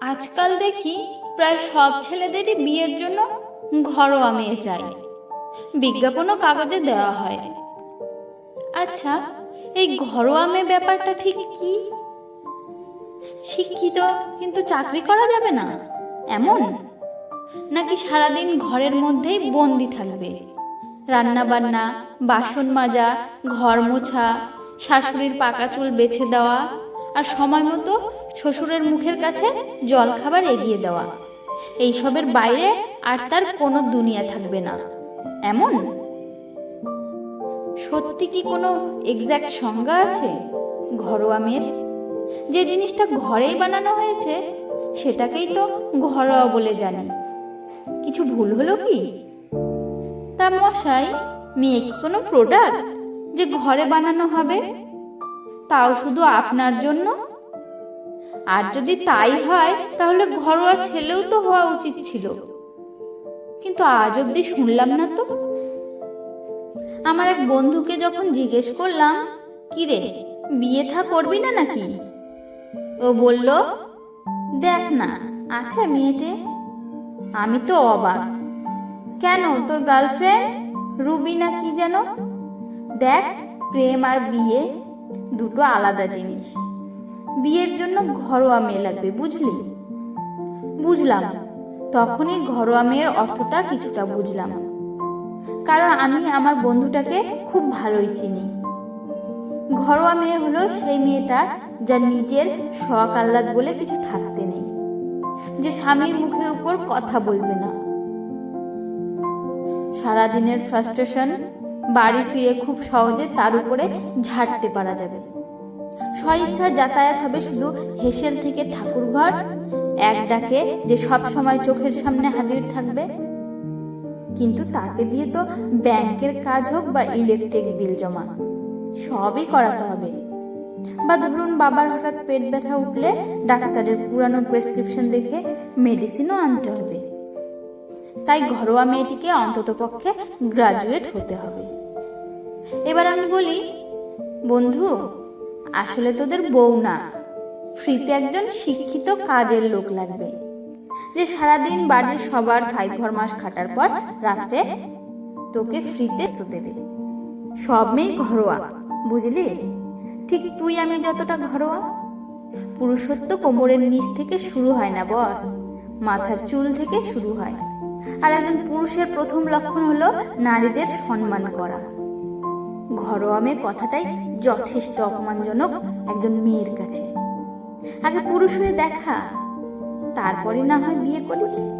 আজকাল দেখি প্রায় সব ছেলেদেরই বিয়ের জন্য ঘরোয়া মেয়ে চাই। বিজ্ঞাপনও কাগজে দেওয়া হয়। আচ্ছা এই ঘরোয়া মেয়ে ব্যাপারটা ঠিক কি? শিক্ষিত, কিন্তু চাকরি করা যাবে না? এমন? নাকি সারাদিন ঘরের মধ্যেই বন্দি থাকবে? রান্না বান্না বাসন মাজা, ঘর মোছা, শাশুড়ির পাকা চুল বেছে দেওয়া আর সময় মতো শ্বশুরের মুখের কাছে জল খাবার এগিয়ে দেওয়া। এইসবের বাইরে আর তার কোনো দুনিয়া থাকবে না। এমন? সত্যি কি কোনো এক্স্যাক্ট সংজ্ঞা আছে? ঘরোয়া মেয়ের? যে জিনিসটা ঘরেই বানানো হয়েছে, সেটাকেই তো ঘরোয়া বলে জানি। কিছু ভুল হলো কি? তা মশাই, মেয়ে কি কোনো প্রোডাক্ট যে ঘরে বানানো হবে? তাও শুধু আপনার জন্য? আর যদি তাই হয়, তাহলে ঘরোয়া ছেলেও তো হওয়া উচিত ছিল। কিন্তু আজ অবধি শুনলাম না তো। আমার এক বন্ধুকে যখন জিজ্ঞেস করলাম, কি রে, বিয়ে থা করবি না নাকি? ও বলল, দেখ না, আছে মেয়েটে আমি তো অবাক। কেন, তোর গার্লফ্রেন্ড, রুবি না কি যেন? দেখ, প্রেম আর বিয়ে দুটো আলাদা জিনিস। বিয়ের জন্য ঘরোয়া মেয়ে লাগবে, বুঝলি? বুঝলাম। তখনই ঘরোয়া মেয়ের অর্থটা কিছুটা বুঝলাম। কারণ আমি আমার বন্ধুটাকে খুব ভালোই চিনি। ঘরোয়া মেয়ে হলো সেই মেয়েটা যার নিজের শখ আহ্লাদ বলে কিছু থাকতে নেই। যে স্বামীর মুখের উপর কথা বলবে না। সারাদিনের ফ্রাস্ট্রেশন বাড়ি ফিরে খুব সহজে তার উপরে ঝাড়তে পারা যাবে। স্বইচ্ছা যাতায়াত হবে শুধু হেসেল থেকে ঠাকুরঘর, এক ডাকে যে সব সময় চোখের সামনে হাজির থাকবে। কিন্তু তাকে দিয়ে তো ব্যাংকের কাজ হোক বা ইলেকট্রিক বিল জমা, সবই করাতে হবে। বা ধরুন বাবার হঠাৎ পেট ব্যথা উঠলে ডাক্তারের পুরানো প্রেসক্রিপশন দেখে মেডিসিনও আনতে হবে। তাই ঘরোয়া মেয়েটিকে অন্ততপক্ষে গ্রাজুয়েট হতে হবে। এবার আমি বলি, বন্ধু, আসলে তোদের বউ না। ফ্রিতে একজন শিক্ষিত কাজের লোক লাগবে, যে সারাদিন বাড়ির সবার ফাইভ মাস খাটার পর রাত্রে তোকে ফ্রিতে দেবে। সব মেয়ে ঘরোয়া, বুঝলি? ঠিক তুই আমি যতটা ঘরোয়া। পুরুষত্ব কোমরের নিচ থেকে শুরু হয় না, বস। মাথার চুল থেকে শুরু হয়। আর একজন পুরুষের প্রথম লক্ষণ হলো নারীদের সম্মান করা। ঘরোয়া মেয়ে কথাটাই যথেষ্ট অপমানজনক একজন মেয়ের কাছে। আগে পুরুষ হয়ে দেখা তারপরে না হয় বিয়ে করিস।